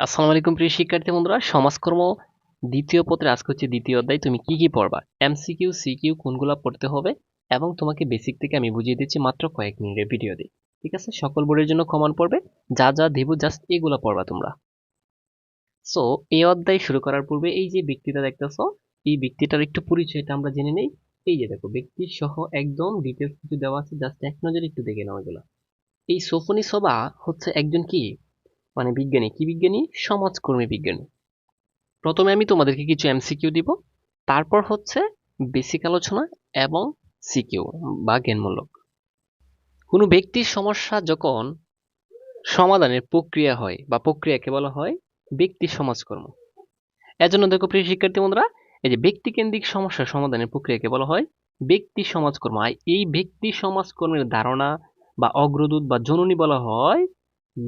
আসসালামু আলাইকুম প্রিয় শিক্ষার্থী বন্ধুরা, সমাজকর্ম দ্বিতীয় পত্রে আজকে হচ্ছে দ্বিতীয় অধ্যায়। তুমি কি কি পড়বা? এমসিকিউ, সিকিউ, কোনগুলো পড়তে হবে? এবং তোমাকে বেসিক থেকে আমি বুঝিয়ে দিচ্ছি মাত্র কয়েক মিনিটের ভিডিও দিয়ে। ঠিক আছে? সকল বোর্ডের জন্য কমন পড়বে। যা যা দিব জাস্ট এগুলো পড়বা তোমরা। সো এই অধ্যায় শুরু করার পূর্বে এই যে ব্যক্তিটা দেখতেছো, এই ব্যক্তিটার একটু পরিচয়টা আমরা জেনে নেই। এই যে দেখো, ব্যক্তি সহ একদম ডিটেলস কিছু দেওয়া আছে জাস্ট এক নজরে একটু দেখে নাও এগুলো। এই সোফনি সভা হচ্ছে একজন কি? মানে বিজ্ঞানী। কি বিজ্ঞানী? সমাজকর্মী বিজ্ঞানী। প্রথমে আমি তোমাদেরকে কিছু এমসিকিউ দিব, তারপর হচ্ছে বেসিক আলোচনা এবং সিকিউ বা জ্ঞানমূলক। কোনো ব্যক্তির সমস্যা যখন সমাধানের প্রক্রিয়া হয় বা প্রক্রিয়াকে বলা হয় ব্যক্তি সমাজকর্ম। এজন্য দেখো প্রিয় শিক্ষার্থী বন্ধুরা, এই যে ব্যক্তিকেন্দ্রিক সমস্যা সমাধানের প্রক্রিয়াকে বলা হয় ব্যক্তি সমাজকর্ম। আর এই ব্যক্তি সমাজকর্মের ধারণা বা অগ্রদূত বা জননী বলা হয়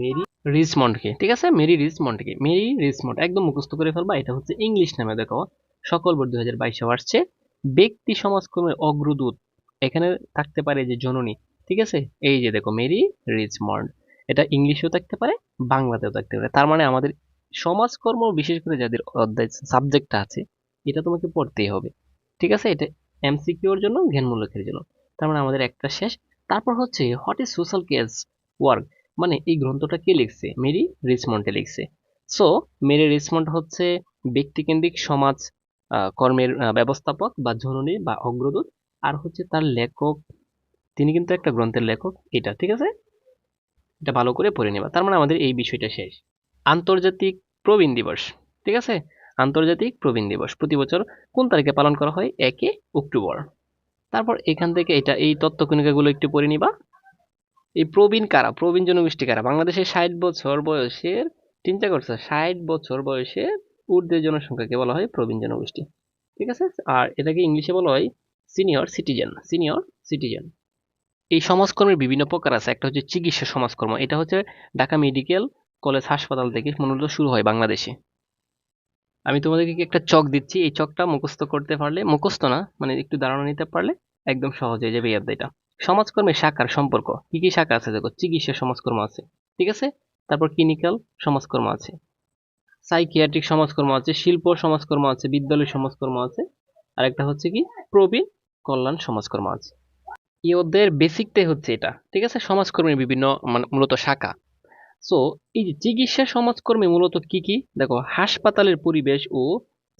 মেরি রিচমন্ডকে, ঠিক আছে? মেরি রিচমন্ডকে, মেরি রিচমন্ড, একদম মুখস্থ করে ফেলবা, এটা হচ্ছে ইংলিশ নামে, দেখো। সকল বোর্ড দুই হাজার বাইশে আসছে ব্যক্তি সমাজকর্মের অগ্রদূত, এখানে থাকতে পারে যে জননী, ঠিক আছে? এই যে দেখো, মেরি রিচমন্ড, এটা ইংলিশেও থাকতে পারে, বাংলাতেও থাকতে পারে। তার মানে আমাদের সমাজকর্ম, বিশেষ করে যাদের অধ্যায় সাবজেক্টটা আছে, এটা তোমাকে পড়তেই হবে, ঠিক আছে? এটা এমসিকিউর জন্য, জ্ঞানমূলকের জন্য। তার মানে আমাদের একটা শেষ। তারপর হচ্ছে, what is social case work? মানে এই গ্রন্থটা কে লিখছে? মেরি রিচমন্ডে লিখছে। সো মেরি রিচমন্ড হচ্ছে ব্যক্তিকেন্দ্রিক সমাজ কর্মের ব্যবস্থাপক বা জননী বা অগ্রদূত। আর হচ্ছে তার লেখক, তিনি কিন্তু একটা গ্রন্থের লেখক এটা, ঠিক আছে? এটা ভালো করে পড়ে নেবা। তার মানে আমাদের এই বিষয়টা শেষ। আন্তর্জাতিক প্রবীণ দিবস, ঠিক আছে? আন্তর্জাতিক প্রবীণ দিবস প্রতি বছর কোন তারিখে পালন করা হয়? একে অক্টোবর। তারপর এখান থেকে এটা, এই তত্ত্ব কণিকাগুলো একটু পড়ে নিবা। এই প্রবীণ কারা? প্রবীণ জনগোষ্ঠী কারা? বাংলাদেশে ষাট বছর বয়সের চিন্তা করছে ষাট বছর বয়সের ঊর্ধ্বের জনসংখ্যাকে বলা হয় প্রবীণ জনগোষ্ঠী। ঠিক আছে? আর এটাকে ইংলিশে বলা হয় সিনিয়র সিটিজেন সিনিয়র সিটিজেন। এই সমাজকর্মের বিভিন্ন প্রকার আছে। একটা হচ্ছে চিকিৎসা সমাজকর্ম, এটা হচ্ছে ঢাকা মেডিকেল কলেজ হাসপাতাল থেকে মূলত শুরু হয় বাংলাদেশে। আমি তোমাদেরকে একটা চক দিচ্ছি। এই চকটা মুখস্থ করতে পারলে, মুখস্থ না মানে একটু ধারণা নিতে পারলে একদম সহজ হয়ে যাবে এই অধ্যায়টা। সমাজকর্মের শাখার সম্পর্ক। কি কি শাখা আছে? দেখো, চিকিৎসা সমাজকর্ম আছে, ঠিক আছে? তারপর ক্লিনিক্যাল সমাজকর্ম আছে সাইকিয়াট্রিক সমাজকর্ম আছে, শিল্প সমাজকর্ম আছে, বিদ্যালয় সমাজকর্ম আছে আর একটা হচ্ছে কি, প্রবীণ কল্যাণ সমাজকর্ম আছে। এই অধ্যায়ের বেসিকটাই হচ্ছে এটা, ঠিক আছে? সমাজকর্মের বিভিন্ন মানে মূলত শাখা। সো এই যে চিকিৎসা সমাজকর্মে মূলত কি কি? দেখো, হাসপাতালের পরিবেশ ও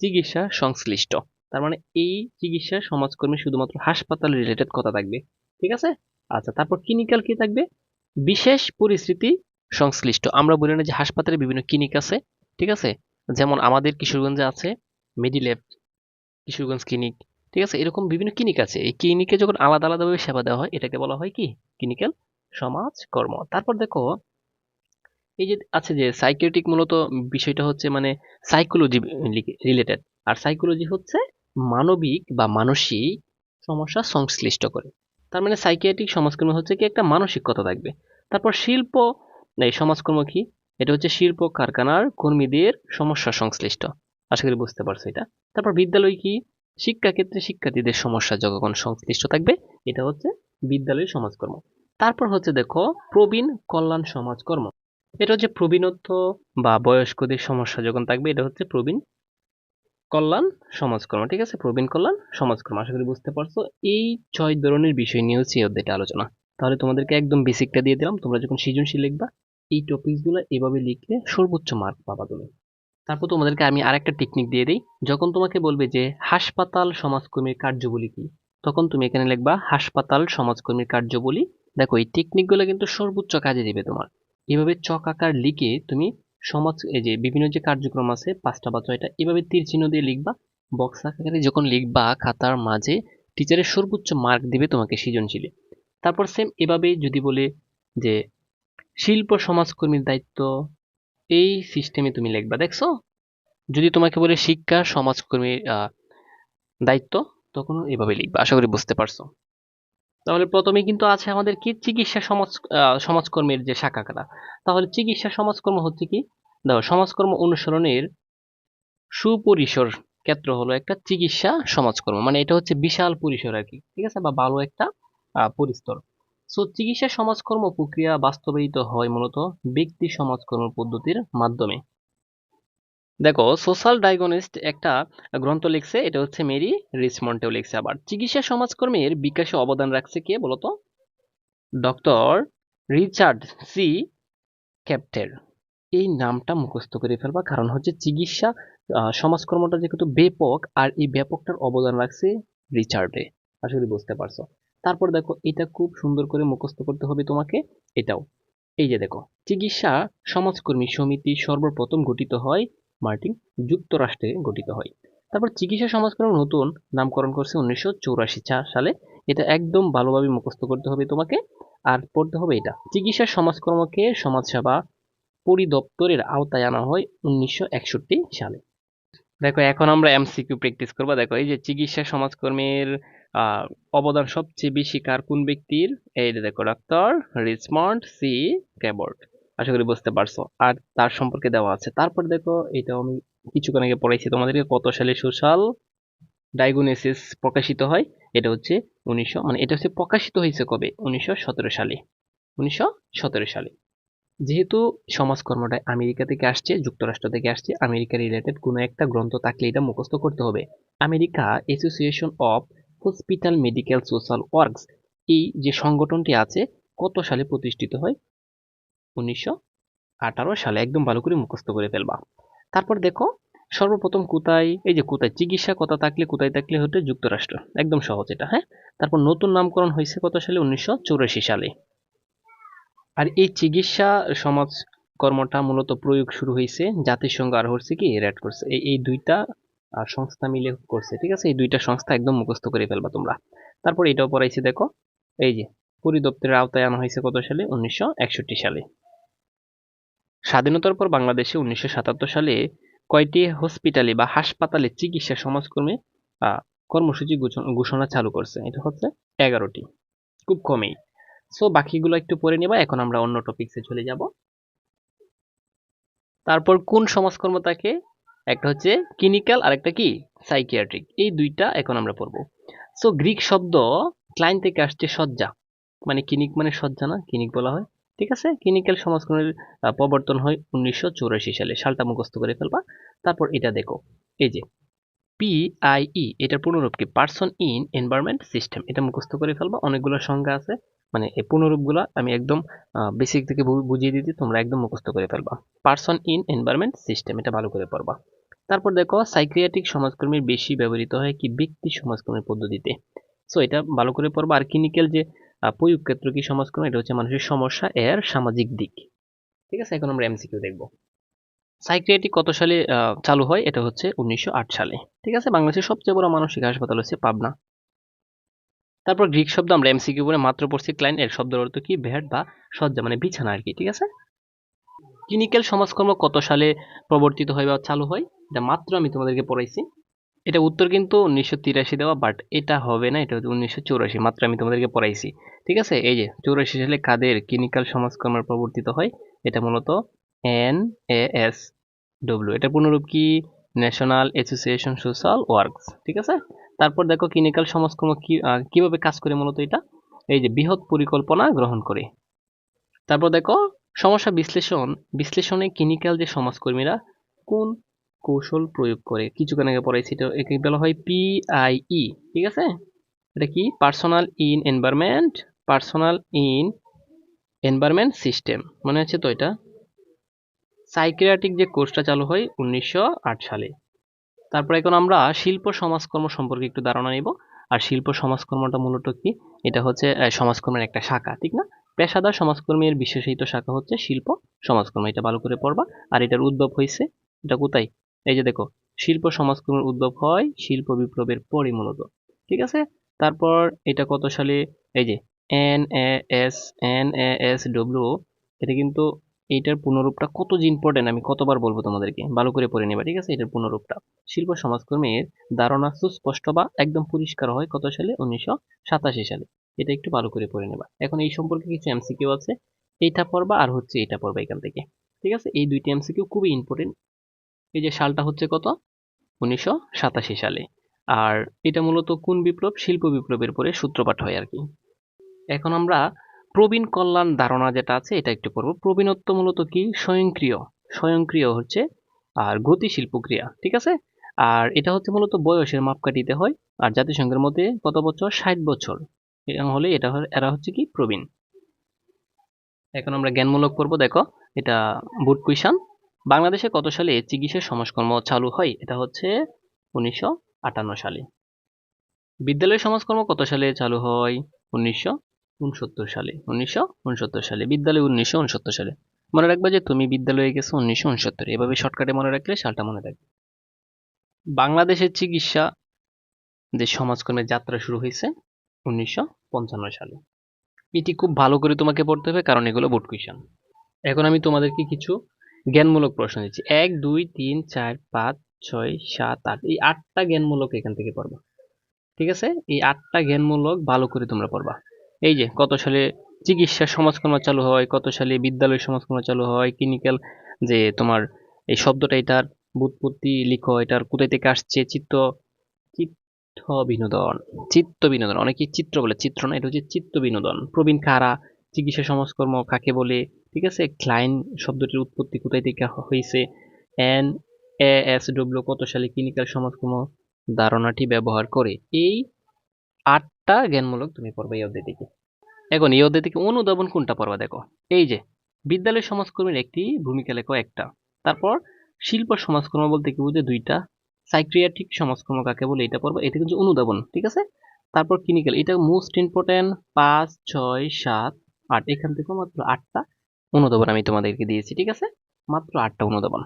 চিকিৎসা সংশ্লিষ্ট। তার মানে এই চিকিৎসা সমাজকর্মে শুধুমাত্র হাসপাতাল রিলেটেড কথা থাকবে। ঠিক আছে? আচ্ছা তারপর ক্লিনিক্যাল কি থাকবে? বিশেষ পরিস্থিতি সংশ্লিষ্ট। আমরা বলি না যে হাসপাতালে বিভিন্ন ক্লিনিক আছে, ঠিক আছে? যেমন আমাদের কিশোরগঞ্জে আছে মেডিল্যাব কিশোরগঞ্জ ক্লিনিক ঠিক আছে? এরকম বিভিন্ন ক্লিনিক আছে। এই ক্লিনিকে যখন আলাদা আলাদাভাবে সেবা দেওয়া হয়, এটাকে বলা হয় কি? ক্লিনিক্যাল সমাজকর্ম তারপর দেখো, এই যে আছে যে সাইকিয়াট্রিক মূলত বিষয়টা হচ্ছে মানে সাইকোলজি রিলেটেড। আর সাইকোলজি হচ্ছে মানবিক বা মানসিক সমস্যা সংশ্লিষ্ট করে। তার মানে সাইকিয়াট্রিক সমাজকর্ম হচ্ছে কি একটা মানসিক কথা থাকবে। তারপর শিল্প, এই সমাজকর্ম কি? এটা হচ্ছে শিল্প, কারখানার কর্মীদের সমস্যা সংশ্লিষ্ট। আশা করি বুঝতে পারছ এটা। তারপর বিদ্যালয় কি? শিক্ষা ক্ষেত্রে শিক্ষার্থীদের সমস্যা যখন সংশ্লিষ্ট থাকবে, এটা হচ্ছে বিদ্যালয় সমাজকর্ম। তারপর হচ্ছে দেখো, প্রবীণ কল্যাণ সমাজকর্ম। এটা হচ্ছে প্রবীণত্ব বা বয়স্কদের সমস্যা যখন থাকবে, এটা হচ্ছে প্রবীণ কল্যাণ সমাজকর্ম ঠিক আছে? প্রবীণ কল্যাণ সমাজকর্ম আশা করি বুঝতে পারছ। এই ছয় ধরনের বিষয় নিয়ে হচ্ছে এই অধ্যায়টা আলোচনা। তাহলে তোমাদেরকে একদম বেসিকটা দিয়ে দিলাম। তোমরা যখন সৃজনশীল লিখবা, এই টপিকসগুলো এভাবে লিখলে সর্বোচ্চ মার্ক পাবা তুমি। তারপর তোমাদেরকে আমি আরেকটা টেকনিক দিয়ে দিই। যখন তোমাকে বলবে যে হাসপাতাল সমাজকর্মীর কার্যবলী কি, তখন তুমি এখানে লিখবা হাসপাতাল সমাজকর্মীর কার্যবলী। দেখো, এই টেকনিকগুলো কিন্তু সর্বোচ্চ কাজে দিবে তোমার। এভাবে চক আকার লিখে তুমি সমাজ, এই যে বিভিন্ন যে কার্যক্রম আছে, পাঁচটা বা ছয়টা, এভাবে তীর চিহ্ন দিয়ে লিখবা বক্স আকারে যখন লিখবা, খাতার মাঝে টিচারের সর্বোচ্চ মার্ক দিবে তোমাকে সৃজনশীলে। তারপর সেম এভাবে যদি বলে যে, শিল্প, সমাজকর্মীর দায়িত্ব, এই সিস্টেমে তুমি লিখবা। দেখছ? যদি তোমাকে বলে শিক্ষা, সমাজকর্মীর দায়িত্ব তখন এভাবে লিখবা। আশা করি বুঝতে পারছ। তাহলে প্রথমে কিন্তু আছে আমাদের কি? চিকিৎসা সমাজ সমাজকর্মের যে শাখাটা তাহলে চিকিৎসা সমাজকর্ম হচ্ছে কি? দেখো, সমাজকর্ম অনুসরণের সুপরিসর ক্ষেত্র হলো একটা চিকিৎসা সমাজকর্ম। মানে এটা হচ্ছে বিশাল পরিসর আর কি, ঠিক আছে? বা ভালো একটা পরিস্তর সো, চিকিৎসা সমাজকর্ম প্রক্রিয়া বাস্তবায়িত হয় মূলত ব্যক্তি সমাজকর্ম পদ্ধতির মাধ্যমে। দেখো, সোশ্যাল ডায়াগনিস্ট একটা গ্রন্থ লিখছে, এটা হচ্ছে মেরি রিচমন্টেও লিখছে আবার। চিকিৎসা সমাজকর্মের বিকাশে অবদান রাখছে কে বলতো? ডক্টর রিচার্ড সি ক্যাপ্টের এই নামটা মুখস্থ করে ফেলবা। কারণ হচ্ছে চিকিৎসা সমাজকর্মটা যেহেতু ব্যাপক আর এই ব্যাপকটার অবদান রাখছে রিচার্ডে। আশা করি বুঝতে পারছ। তারপর দেখো, এটা খুব সুন্দর করে মুখস্থ করতে হবে তোমাকে। এটাও। এই যে দেখো, চিকিৎসা সমাজকর্মী সমিতি সর্বপ্রথম গঠিত হয় মার্টিন যুক্তরাষ্ট্রে গঠিত হয়। তারপর চিকিৎসা সমাজকর্মী নতুন নামকরণ করছে উনিশশো সালে। এটা একদম ভালোভাবে মুখস্থ করতে হবে তোমাকে। আর পড়তে হবে এটা। চিকিৎসা সমাজকর্মকে সমাজসেবা পরিদপ্তরের আওতায় আনা হয় উনিশশো একষট্টি সালে। দেখো, এখন আমরা এমসিকিউ প্র্যাকটিস করব। দেখো, এই যে চিকিৎসা সমাজকর্মীর অবদান সবচেয়ে বেশি কার? কোন ব্যক্তির? এই দেখো, ডাক্তার রিচমন্ড সি ক্যাবর্ড। আশা করি বুঝতে পারছ। আর তার সম্পর্কে দেওয়া আছে। তারপর দেখো এটা আমি কিছুক্ষণ আগে পড়াইছি। তোমাদেরকে কত সালে সোশ্যাল ডায়াগনোসিস প্রকাশিত হয়, এটা হচ্ছে উনিশশো মানে এটা হচ্ছে প্রকাশিত হয়েছে কবে? উনিশশো সতেরো সালে। উনিশশো সতেরো সালে। যেহেতু সমাজকর্মটা আমেরিকা থেকে আসছে, যুক্তরাষ্ট্র থেকে আসছে, আমেরিকা রিলেটেড কোনো একটা গ্রন্থ থাকলে এটা মুখস্থ করতে হবে। America association of hospital medical social works এই যে সংগঠনটি আছে, কত সালে প্রতিষ্ঠিত হয়? উনিশশো আঠারো সালে, একদম ভালো করে মুখস্থ করে ফেলবা। তারপর দেখো, সর্বপ্রথম কোথায়, এই যে কোথায়, চিকিৎসা কথা থাকলে, কোথায় থাকলে হতো যুক্তরাষ্ট্র। একদম সহজ এটা হ্যাঁ? তারপর নতুন নামকরণ হয়েছে কত সালে? উনিশশো সালে। আর এই চিকিৎসা সমাজ কর্মটা মূলত প্রয়োগ শুরু হয়েছে জাতিসংঘ আর হচ্ছে কি রেড করছে। এই দুইটা আহ, সংস্থা মিলে করছে ঠিক আছে? এই দুইটা সংস্থা একদম মুখস্থ করে ফেলবা তোমরা। তারপর এটাও পড়াইছি দেখো। এই যে পরিদপ্তরের আওতায় আনা হয়েছে কত সালে? উনিশশো একষট্টি সালে। স্বাধীনতার পর বাংলাদেশে উনিশশো সাতাত্তর সালে কয়টি হসপিটালে বা হাসপাতালে চিকিৎসা সমাজকর্মী কর্মসূচি ঘোষণা চালু করছে? এটা হচ্ছে এগারোটি। খুব কমেই। সো বাকিগুলো একটু পড়ে নেবা। এখন আমরা অন্য টপিকসে চলে যাব। তারপর কোন সমাজকর্ম থাকে একটা হচ্ছে ক্লিনিক্যাল আর একটা কি? সাইকিয়াট্রিক এই দুইটা এখন আমরা পড়ব। সো গ্রিক শব্দ ক্লাইন থেকে আসছে সজ্জা মানে ক্লিনিক মানে সজ্জা না ক্লিনিক বলা হয়। ঠিক আছে? ক্লিনিক্যাল সমাজকর্মের প্রবর্তন হয় উনিশশো সালে। সালটা মুখস্থ করে ফেলবা। তারপর এটা দেখো। এই যে পিআইই এটার পুনরূপ কি পার্সন ইন এনভায়রনমেন্ট সিস্টেম এটা মুখস্থ করে ফেলবা। অনেকগুলো সংজ্ঞা আছে। মানে এই পুনরূপগুলো আমি একদম বেসিক থেকে বুঝিয়ে দিতে তোমরা একদম মুখস্থ করে ফেলবা। পার্সন ইন এনভায়রনমেন্ট সিস্টেম এটা ভালো করে পড়বা। তারপর দেখো সাইক্রিয়াটিক সমাজকর্মীর বেশি ব্যবহৃত হয় কি ব্যক্তি সমাজকর্মের পদ্ধতিতে? সো এটা ভালো করে পড়বা। আর ক্লিনিক্যাল যে প্রয়োগ ক্ষেত্র কি সমাজকর্ম, এটা হচ্ছে মানুষের সমস্যা এর সামাজিক দিক। ঠিক আছে? এখন আমরা এমসিকিউ দেখব। সাইক্রিয়াটিক কত সালে চালু হয়? এটা হচ্ছে উনিশশো আট সালে। ঠিক আছে? বাংলাদেশের সবচেয়ে বড় মানসিক হাসপাতাল হচ্ছে পাবনা। তারপর গ্রিক শব্দ আমরা এমসিকিউ বলে মাত্র পড়ছি ক্লাইন এর শব্দের অর্থ কি? বেড বা সজ্জা মানে বিছানা আর কি, ঠিক আছে? ক্লিনিক্যাল সমাজকর্ম কত সালে প্রবর্তিত হয় বা চালু হয়? এটা মাত্র আমি তোমাদেরকে পড়াইছি। এটা উত্তর কিন্তু উনিশশো তিরাশি দেওয়া বাট এটা হবে না, এটা হচ্ছে উনিশশো চৌরাশি, মাত্র আমি তোমাদেরকে পড়াইছি, ঠিক আছে? এই যে, চৌরাশি সালে কাদের ক্লিনিক্যাল সমাজকর্ম প্রবর্তিত হয়? এটা মূলত এন এ এস ডব্লিউ এটা পুনরূপ কি? ন্যাশনাল অ্যাসোসিয়েশন সোশ্যাল ওয়ার্কস ঠিক আছে? তারপর দেখো ক্লিনিক্যাল সমাজকর্ম কীভাবে কাজ করে মূলত এটা? এই যে বৃহৎ পরিকল্পনা গ্রহণ করে। তারপর দেখো, সমস্যা বিশ্লেষণ। বিশ্লেষণে ক্লিনিক্যাল যে সমাজকর্মীরা কোন কৌশল প্রয়োগ করে? কিছুক্ষণ আগে পড়াইছি, এটা একে বলা হয় পিআইই ঠিক আছে? এটা কি? Personal in environment personal in environment system মনে আছে তো এটা? সাইকিয়াট্রিক যে কোর্সটা চালু হয় উনিশশো আট সালে। তারপর এখন আমরা শিল্প সমাজকর্ম সম্পর্কে একটু ধারণা নিব। আর শিল্প সমাজকর্মটা মূলত কি? এটা হচ্ছে সমাজকর্মের একটা শাখা, ঠিক না? পেশাদার সমাজকর্মের বিশেষিত শাখা হচ্ছে শিল্প সমাজকর্ম, এটা ভালো করে পড়বা। আর এটার উদ্ভব হয়েছে, এটা কোথায়? এই যে দেখো, শিল্প সমাজকর্মের উদ্ভব হয় শিল্প বিপ্লবের পরে মূলত, ঠিক আছে? তারপর এটা কত সালে? এই যে, N A S, N A S W এটা কিন্তু এইটার পুনরূপটা কত যে ইম্পর্টেন্ট আমি কতবার বলব তোমাদেরকে? ভালো করে পড়ে নেবা, ঠিক আছে? এটার পুনরূপটা শিল্প সমাজকর্মের ধারণা সুস্পষ্ট বা একদম পরিষ্কার হয় কত সালে? উনিশশো সাতাশি সালে। এটা একটু ভালো করে পড়ে নেবা। এখন এই সম্পর্কে কিছু এমসিকিউ আছে। এইটা পড়বা আর হচ্ছে এটা পড়বা এখান থেকে। ঠিক আছে? এই দুইটি এমসিকিউ খুবই ইম্পর্টেন্ট এই যে সালটা হচ্ছে কত? উনিশশো সাতাশি সালে। আর এটা মূলত কোন বিপ্লব? শিল্প বিপ্লবের পরে সূত্রপাত হয় আর কি। এখন আমরা প্রবীণ কল্যাণ ধারণা যেটা আছে, এটা একটু পড়ব। প্রবীণত্ব মূলত কি? স্বয়ংক্রিয়। স্বয়ংক্রিয় হচ্ছে, আর গতিশীল প্রক্রিয়া, ঠিক আছে? আর এটা হচ্ছে মূলত বয়সের মাপকাঠিতে হয়, আর জাতিসংঘের মধ্যে কত বছর? ষাট বছর। এরকম হলে এটা এরা হচ্ছে কি? প্রবীণ। এখন আমরা জ্ঞানমূলক পর্ব দেখো। এটা বুট কুইশন। বাংলাদেশে কত সালে চিকিৎসা সমাজকর্ম চালু হয়? এটা হচ্ছে উনিশশো আটান্ন সালে। বিদ্যালয় সমাজকর্ম কত সালে চালু হয়? উনিশশো উনসত্তর সালে, উনিশশো উনসত্তর সালে, বিদ্যালয় উনিশশো উনসত্তর সালে। মনে রাখবা যে তুমি বিদ্যালয়ে গেছো উনিশশো উনসত্তর, এভাবে শর্টকাটে মনে রাখলে সালটা মনে রাখবে। বাংলাদেশের চিকিৎসা যে সমাজকর্মের যাত্রা শুরু হয়েছে উনিশশো পঞ্চান্ন সালে। এটি খুব ভালো করে তোমাকে পড়তে হবে, কারণ এগুলো বোর্ড কুইশন এখন আমি তোমাদেরকে কিছু জ্ঞানমূলক প্রশ্ন দিচ্ছি। এক, দুই, তিন, চার, পাঁচ, ছয়, সাত, আট, এই আটটা জ্ঞানমূলক এখান থেকে পড়বা। ঠিক আছে? এই আটটা জ্ঞানমূলক ভালো করে তোমরা পড়বা। এই যে কত সালে চিকিৎসা সমাজকর্ম চালু হয়, কত সালে বিদ্যালয় সমাজকর্ম চালু হয় ক্লিনিক্যাল যে তোমার এই শব্দটা এটার বুৎপত্তি লিখো, এটার কোথায় থেকে আসছে, চিত্ত চিত্ত বিনোদন চিত্ত বিনোদন অনেকে চিত্র বলে, চিত্র না, এটা হচ্ছে চিত্ত বিনোদন প্রবীণ কারা, চিকিৎসা সমাজকর্ম কাকে বলে, ঠিক আছে? ক্লাইন শব্দটির উৎপত্তি কোথায় থেকে হয়েছে? এন এ এস ডব্লিউ কত সালে ক্লিনিক্যাল সমাজকর্ম ধারণাটি ব্যবহার করে? এই আটটা জ্ঞানমূলক তুমি পড়বে এই অধ্যায় থেকে এখন এই অধ্যায় থেকে অনুধাবন কোনটা পড়বা দেখো? এই যে, বিদ্যালয় সমাজকর্মীর একটি ভূমিকা লেখো একটা। তারপর, শিল্প সমাজকর্ম বলতে কি বুঝে দুইটা। সাইক্রিয়াট্রিক সমাজকর্ম কাকে বলে? এটা পড়বা। এটা কিন্তু অনুধাবন, ঠিক আছে? তারপর ক্লিনিক্যাল এটা মোস্ট ইম্পর্টেন্ট পাঁচ, ছয়, সাত, আট। এখান থেকে মাত্র আটটা অনুধাবন আমি তোমাদেরকে দিয়েছি, ঠিক আছে? মাত্র আটটা অনুধাবন।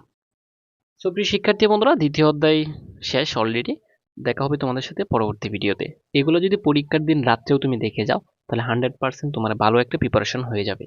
সো শিক্ষার্থী বন্ধুরা, দ্বিতীয় অধ্যায় শেষ অলরেডি। দেখা হবে তোমাদের সাথে পরবর্তী ভিডিওতে। এগুলো যদি পরীক্ষার দিন রাত্রেও তুমি দেখে যাও, তাহলে হান্ড্রেড পার্সেন্ট তোমার ভালো একটা প্রিপারেশন হয়ে যাবে।